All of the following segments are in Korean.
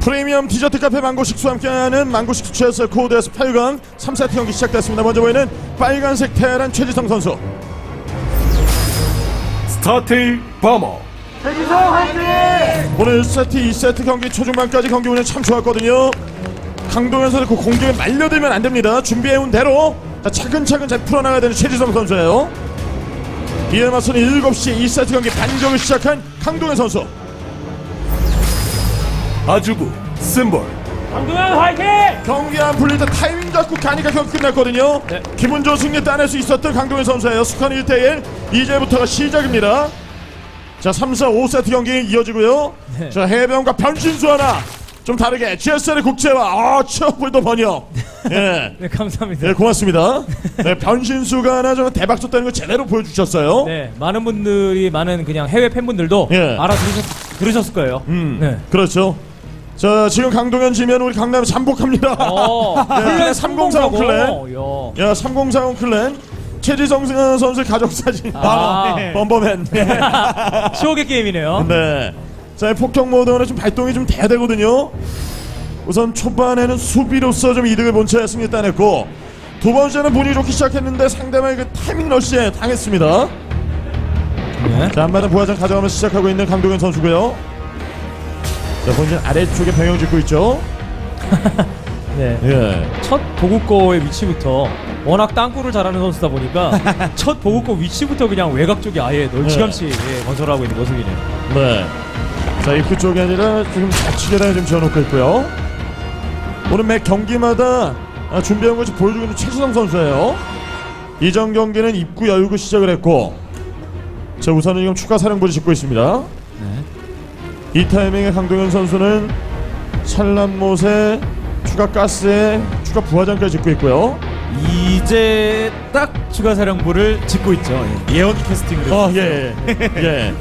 프리미엄 디저트 카페 망고 식수와 함께하는 망고 식수 최서 코드에서 8강 3세트 경기 시작됐습니다. 먼저 보이는 빨간색 테란 최지성 선수. 스타트 버머 오늘 1세트, 2세트 경기 초중반까지 경기 운영 참 좋았거든요. 강동현 선수 그 공격에 말려들면 안 됩니다. 준비해온 대로 자, 차근차근 잘 풀어나가야 되는 최지성 선수예요. 이에 맞서는 7시 2세트 경기 반격을 시작한 강동현 선수. 아주부 심볼 경기 안 풀릴 때 타이밍 잡고 가니까 경기 끝났거든요. 네. 기분 좋은 승리 따낼 수 있었던 강동현 선수예요. 스칸 1대1 이제부터가 시작입니다. 자 3, 4, 5세트 경기 이어지고요. 네. 자 해병과 변신수 하나 좀 다르게 GSL의 국제와 아 취업불도 번역. 예. 네 감사합니다. 네 고맙습니다. 네, 변신수가 하나 좀 대박 쳤다는 거 제대로 보여주셨어요. 네 많은 분들이 많은 그냥 해외 팬분들도 예. 알아들으셨 들으셨을 거예요. 음, 네. 그렇죠. 자 지금 강동현 지면 우리 강남 잠복합니다. 어, 네, 3045 클랜. 클랜. 야 3040 클랜 최지성 선수의 가족 사진 아. 네. 범범맨 네. 추억의 게임이네요. 네. 자 폭격 모드는 좀 발동이 좀 돼야 되거든요 우선 초반에는 수비로서 좀 이득을 본 채 승리 따냈고 두 번째는 분위기 좋기 시작했는데 상대방의 그 타이밍 러시에 당했습니다 네. 자 한마디 부하장 가져가면서 시작하고 있는 강동현 선수고요 자 본진 아래쪽에 병영 짓고 있죠 네. 예. 첫 보급고의 위치부터 워낙 땅굴을 잘하는 선수다 보니까 첫 보급고 위치부터 그냥 외곽 쪽에 아예 널치감치 예, 건설하고 있는 모습이네요. 네. 자 입구 쪽이 아니라 지금 좌측에다 좀 지어놓고 있고요. 오늘 매 경기마다 아, 준비한 것을 보여주고 있는 최수성 선수예요. 이전 경기는 입구 열고 시작을 했고, 자 우선은 지금 추가 사령부를 짓고 있습니다. 이 타이밍에 강동현 선수는 찰란못에 추가 가스에 추가 부하장까지 짓고 있고요. 이제 딱 추가 사령부를 짓고 있죠. 예. 예언 캐스팅으로. 아 예, 예, 예.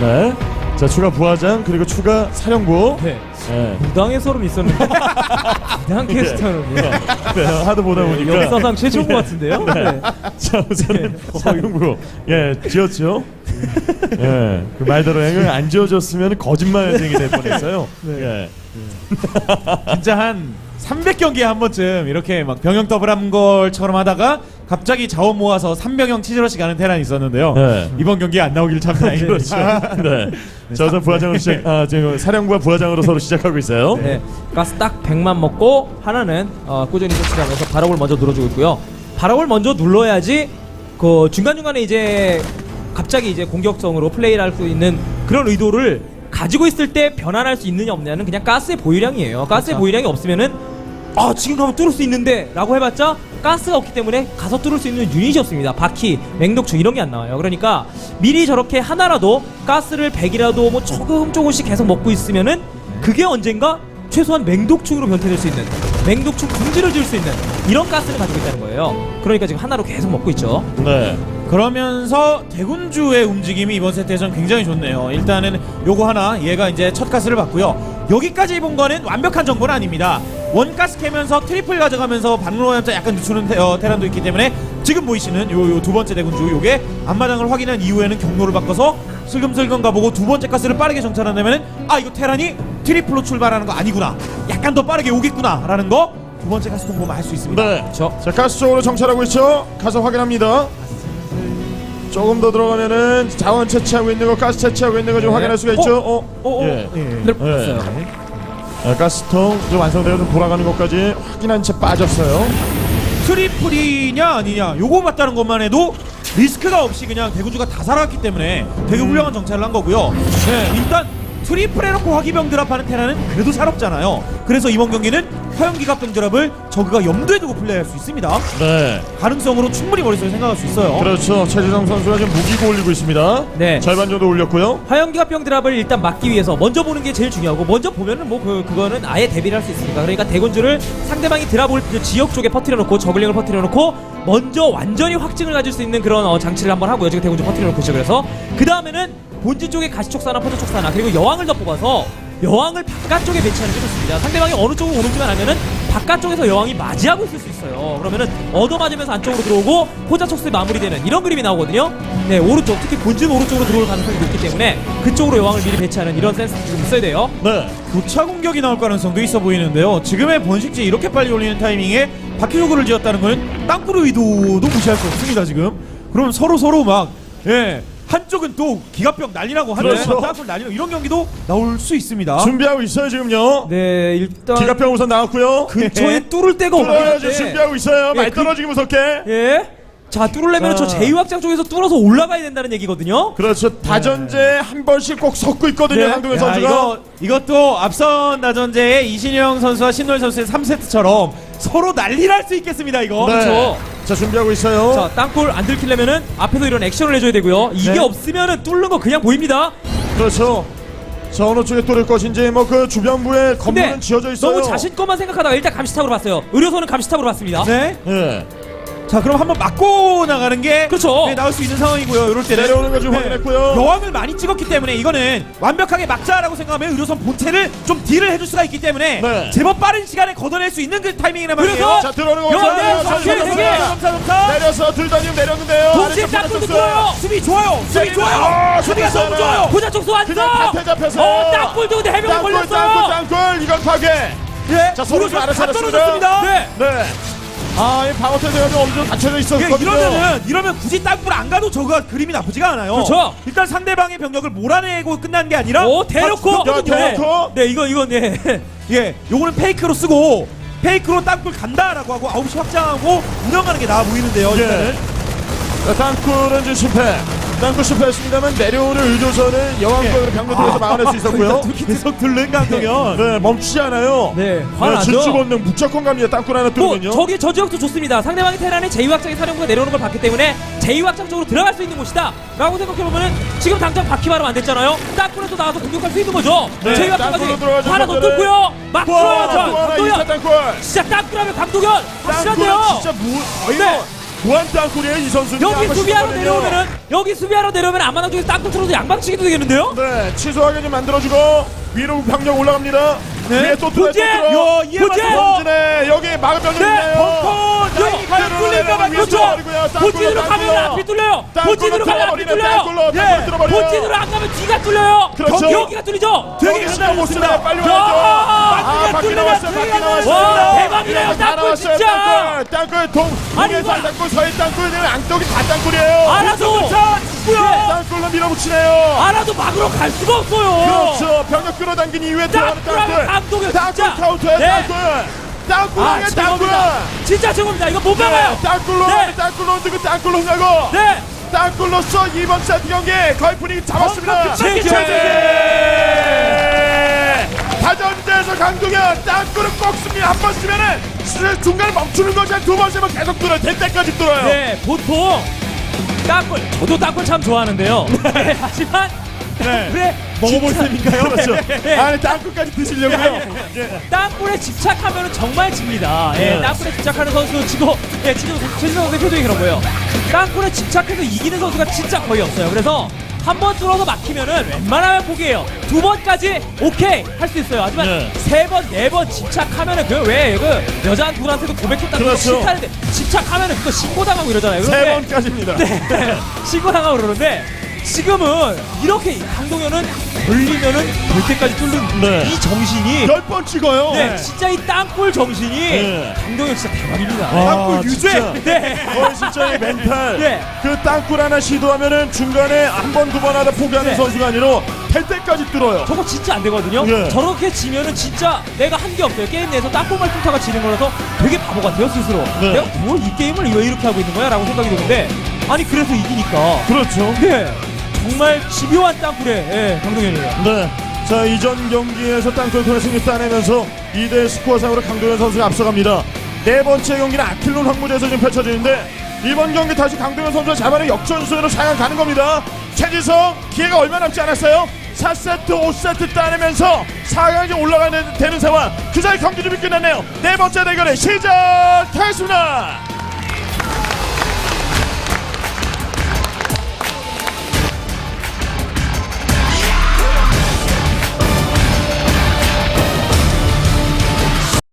네. 자 추가 부하장 그리고 추가 사령부. 네. 예. 무당의 소름 있었는데 무당 캐스터는 예. 네, 하도 보다 보니까 역사상 최초인 것 같은데요. 네. 자 우선은 사용부 예 지었죠 예, 그 말대로 행을 안 지어줬으면 거짓말쟁이 될 뻔했어요 예. 진짜 한 300경기에 한 번쯤 이렇게 막 병영 더블한 걸처럼 하다가 갑자기 자원 모아서 3병영 치즈러시 가는 테란이 있었는데요. 네. 이번 경기에 안 나오길 참 다행이죠. 그렇죠 네. 자 우선 부하장으로 시작 아 지금 사령부와 부하장으로 서로 시작하고 있어요 네, 가스 딱 100만 먹고 하나는 어, 꾸준히 조치하면서 발업을 먼저 눌러주고 있고요. 발업을 먼저 눌러야지 그 중간 중간에 이제 갑자기 이제 공격성으로 플레이를 할 수 있는 그런 의도를 가지고 있을 때 변환할 수 있느냐 없느냐는 그냥 가스의 보유량이에요. 가스의 보유량이 없으면은 아 지금 가면 뚫을 수 있는데 라고 해봤자 가스가 없기 때문에 가서 뚫을 수 있는 유닛이 없습니다. 바퀴, 맹독충 이런 게 안 나와요. 그러니까 미리 저렇게 하나라도 가스를 100이라도 뭐 조금 조금씩 계속 먹고 있으면은 그게 언젠가 최소한 맹독충으로 변태될 수 있는 맹독충 둥지를 지을 수 있는 이런 가스를 가지고 있다는 거예요. 그러니까 지금 하나로 계속 먹고 있죠. 네. 그러면서 대군주의 움직임이 이번 세트에선 굉장히 좋네요. 일단은 요거 하나 얘가 이제 첫 가스를 받고요. 여기까지 본 거는 완벽한 정보는 아닙니다. 원가스 캐면서 트리플 가져가면서 방로염자 약간 늦추는 테, 어, 테란도 있기 때문에 지금 보이시는 요 요 두 번째 대군주 요게 앞마당을 확인한 이후에는 경로를 바꿔서 슬금슬금 가보고 두 번째 가스를 빠르게 정찰한다면은 아 이거 테란이 트리플로 출발하는 거 아니구나. 약간 더 빠르게 오겠구나 라는 거 두 번째 가스 통보만 할 수 있습니다. 네. 그렇죠. 자 가스 쪽으로 정찰하고 있죠 가서 확인합니다 조금 더 들어가면은 자원 채취하고 있는 거 가스 채취하고 있는 거좀 네. 확인할 수가 있죠 어? 어, 어, 예. 예. 네, 봤어요. 아, 가스통 좀 완성되어 좀 돌아가는 것까지 확인한 채 빠졌어요. 트리플이냐 아니냐 요거 맞다는 것만 해도 리스크가 없이 그냥 대구주가 다 살아갔기 때문에 되게 훌륭한 정찰을 한 거고요. 네, 일단 트리플 해놓고 화기병 드랍하는 테라는 그래도 살없잖아요. 그래서 이번 경기는 화염기갑병 드랍을 저그가 염두에 두고 플레이할 수 있습니다. 네, 가능성으로 충분히 머릿속에 생각할 수 있어요. 그렇죠. 최지성 선수가 지금 무기고 올리고 있습니다. 네. 절반 정도 올렸고요. 화염기갑병 드랍을 일단 막기 위해서 먼저 보는 게 제일 중요하고 먼저 보면은 뭐 그 그거는 아예 대비를 할 수 있으니까 그러니까 대군주를 상대방이 드랍을 그 지역 쪽에 퍼뜨려 놓고 저글링을 퍼뜨려 놓고 먼저 완전히 확증을 가질 수 있는 그런 어, 장치를 한번 하고요. 지금 대군주 퍼뜨려 놓고 있죠. 그래서 그 다음에는 본진 쪽에 가시촉사나 포도촉사나 그리고 여왕을 더 뽑아서 여왕을 바깥쪽에 배치하는 게 좋습니다. 상대방이 어느 쪽으로 오는지만 알면은 바깥쪽에서 여왕이 맞이하고 있을 수 있어요. 그러면은 얻어맞으면서 안쪽으로 들어오고 호자촉수에 마무리되는 이런 그림이 나오거든요. 네, 오른쪽 특히 본진 오른쪽으로 들어올 가능성이 높기 때문에 그쪽으로 여왕을 미리 배치하는 이런 센스 좀 있어야 돼요. 네. 교차 공격이 나올 가능성도 있어 보이는데요. 지금의 번식지 이렇게 빨리 올리는 타이밍에 바퀴 요구를 지었다는 거는 땅굴의 의도도 무시할 수 없습니다. 지금. 그럼 서로 서로 막 예. 한쪽은 또 기갑병 난리나고 한쪽은 그렇죠. 막 땅굴 난리나고 이런 경기도 나올 수 있습니다. 준비하고 있어요 지금요. 네, 일단 기갑병 우선 나왔고요. 근처에 뚫을 데가 뚫어야지 없는데 준비하고 있어요. 많이 그- 떨어지기 무섭게. 예. 자, 뚫으려면 저 자. 제2확장 쪽에서 뚫어서 올라가야 된다는 얘기거든요. 그렇죠. 다전제 한 번씩 꼭 섞고 있거든요. 네. 강동현 야, 선수가. 이거 이것도 앞선 나전제의 이신영 선수와 신노일 선수의 3세트처럼 서로 난리 날 수 있겠습니다. 이거. 네. 그렇죠. 자 준비하고 있어요. 자, 땅굴 안 들키려면은 앞에서 이런 액션을 해줘야 되고요. 이게 네. 없으면은 뚫는 거 그냥 보입니다. 그렇죠. 자 어느 쪽에 뚫을 것인지 뭐 그 주변부에 건물은 근데 지어져 있어요. 너무 자신 것만 생각하다가 일단 감시탑으로 봤어요. 의료선은 감시탑으로 봤습니다. 네. 예. 자, 그럼 한번 맞고 나가는 게 그렇죠. 네, 나올 수 있는 상황이고요. 이럴 때는 내려오는 거좀 확인했고요. 여왕을 많이 찍었기 때문에 이거는 완벽하게 막자라고 생각하면 의료선 본체를 좀 딜을 해줄 수가 있기 때문에 네. 제법 빠른 시간에 걷어낼 수 있는 그 타이밍이란 말이에요. 그래서 자 들어오는 거 자, 여왕, 자, 점사 점사. 내려서 둘다 지금 내렸는데요. 동시에 아래쪽 땅굴도 붙었어요. 뚫어요. 수비 좋아요. 수비 자, 좋아요. 아, 수비가. 너무 좋아요. 고자 쪽수 왔어. 그냥 밭에 잡혀서. 어, 땅굴도 근데 해병 땅굴 걸렸어요. 땅굴 땅굴 이건 파괴. 예. 자 서로 좀 알아서 다 알았습니다. 떨어졌습니다. 네. 네. 아 이 방어태세가 좀 엄청 닫혀져 예, 있었거든요. 이러면은 이러면 굳이 땅굴 안 가도 저거 그림이 나쁘지가 않아요. 그렇죠. 일단 상대방의 병력을 몰아내고 끝난 게 아니라 오, 대놓고. 야, 대놓고. 네, 이거 이거 네. 예, 요거는 페이크로 쓰고 페이크로 땅굴 간다라고 하고 9시 확장하고 운영하는 게 나아 보이는데요. 예. 일단은. 자, 땅굴은 지금 실패. 땅굴 실패했습니다만 내려오는 의조선을 여왕권으로 병력들에서 막아낼 수 있었고요. 계속 들른 강동현. 네 멈추지 않아요. 네, 네, 화나죠. 질주 권능 무조건 갑니다. 땅굴 하나 뭐 뚫으면요. 저기 저 지역도 좋습니다. 상대방이 테란의 제2확장의 사령부가 내려오는 걸 봤기 때문에 제2확장 쪽으로 들어갈 수 있는 곳이다. 라고 생각해보면은 지금 당장 바퀴바람 안 됐잖아요. 땅굴에서 나와서 공격할 수 있는 거죠. 네, 땅굴로 제2확장까지 들어가죠, 하나 더. 뚫고요. 막 와, 들어요. 또 하나 강동현. 이차 땅굴. 진짜 땅굴하면 강동현 확실한데요. 진짜 무, 아, 이거 네. 무한 땅굴이에요 이 선수는. 여기 수비하러. 내려오면은 여기 수비하러 내려오면 안마당 쪽에서 땅굴 틀어서 양방치기도 되겠는데요. 네 치소하게 좀 만들어주고 위로 병력 올라갑니다. 네. 위에 또 뚫어 또! 맞춰서 본진에 여기 막을 병력 네, 있네요. 벙커 라인이 과연 뚫릴까 봐 그렇죠. 그렇죠. 본진으로 가면 앞이 뚫려요. 본진으로 가면 앞이 뚫려요. 예. 본진으로 안 가면 뒤가 뚫려요. 그렇죠. 여기가 뚫리죠. 되게 시간 못 쓰네. 빨리 와야죠. 아 나왔어요. 바퀴 나왔어요. 와, 대박이네요. 다 땅굴. 진짜. 땅굴 동 아니, 동해산 이거- 땅굴 서해 땅굴 앙쪽이 다 땅굴이에요. 알아 도 예, 땅굴로 밀어붙이네요. 알아도 막으로 갈 수가 없어요. 그렇죠. 병력 끌어당긴 이후에 들어가는 땅굴. 땅굴 진짜. 카운터에 네. 땅굴. 땅굴 아, 하게 땅굴. 진짜 최고입니다. 이거 못 막아요. 네, 땅굴로 네. 땅굴로 뜨고 땅굴로 흥하고 네. 땅굴로서 이번 세트 경기 거의 분위기 잡았습니다. 어, 네. 끝까지 다전제에서 강동현 땅굴을 꼭 씁니다. 한 번 쓰면은 스- 중간에 멈추는 것이 아니라 두번 쓰면 계속 뚫어요. 될 때까지 뚫어요. 네, 보통 땅굴 저도 땅굴 참 좋아하는데요. 네, 하지만 네. 먹어볼 셈인가요? 그렇죠. 네. 아니 땅굴까지 드시려고요. 예. 땅굴에 집착하면 정말 집니다. 예, 네. 땅굴에 집착하는 선수 지금 예, 지금 최진성 선수의 표정이 그런 거예요. 땅굴에 집착해서 이기는 선수가 진짜 거의 없어요. 그래서 한 번 뚫어서 막히면은 웬만하면 포기해요. 두 번까지 오케이 할 수 있어요. 하지만 네. 세 번, 네 번 집착하면은 그왜그 여자 한 둘한테도 고백했다는 거 그렇죠. 싫다는데 집착하면은 그거 신고당하고 이러잖아요. 세 그런데 번까지입니다. 네, 신고당하고 그러는데 지금은 이렇게 강동현은 걸리면은 될 때까지 뚫는 네. 이 정신이 열 번 찍어요. 네, 진짜 이 땅굴 정신이 네. 강동현 진짜 대박입니다. 아, 땅굴 유죄. 진짜. 네. 거의 진짜 이 멘탈. 네. 그 땅굴 하나 시도하면은 중간에 한 번 두 번 하다 포기하는 네. 선수가 아니라 될 때까지 뚫어요. 저거 진짜 안 되거든요. 네. 저렇게 지면은 진짜 내가 한 게 없어요. 게임 내에서 땅굴만 뚫다가 지는 거라서 되게 바보 같아요 스스로. 네. 내가 뭘 이 게임을 왜 이렇게 하고 있는 거야라고 생각이 드는데 아니 그래서 이기니까. 그렇죠. 네. 정말 집요한 땅굴에 예, 강동현이에요. 네. 자 이전 경기에서 땅굴 통해 승리 따내면서 2대 스코어상으로 강도현 선수가 앞서갑니다. 네 번째 경기는 아킬론 황무제에서 지금 펼쳐지는데 이번 경기 다시 강도현 선수가 잡아내 역전수로 4강 가는 겁니다. 최지성 기회가 얼마 남지 않았어요. 4세트, 5세트 따내면서 4강에 올라가는 되는 상황. 그 사이 경기 준비 끝났네요. 네 번째 대결을 시작하겠습니다.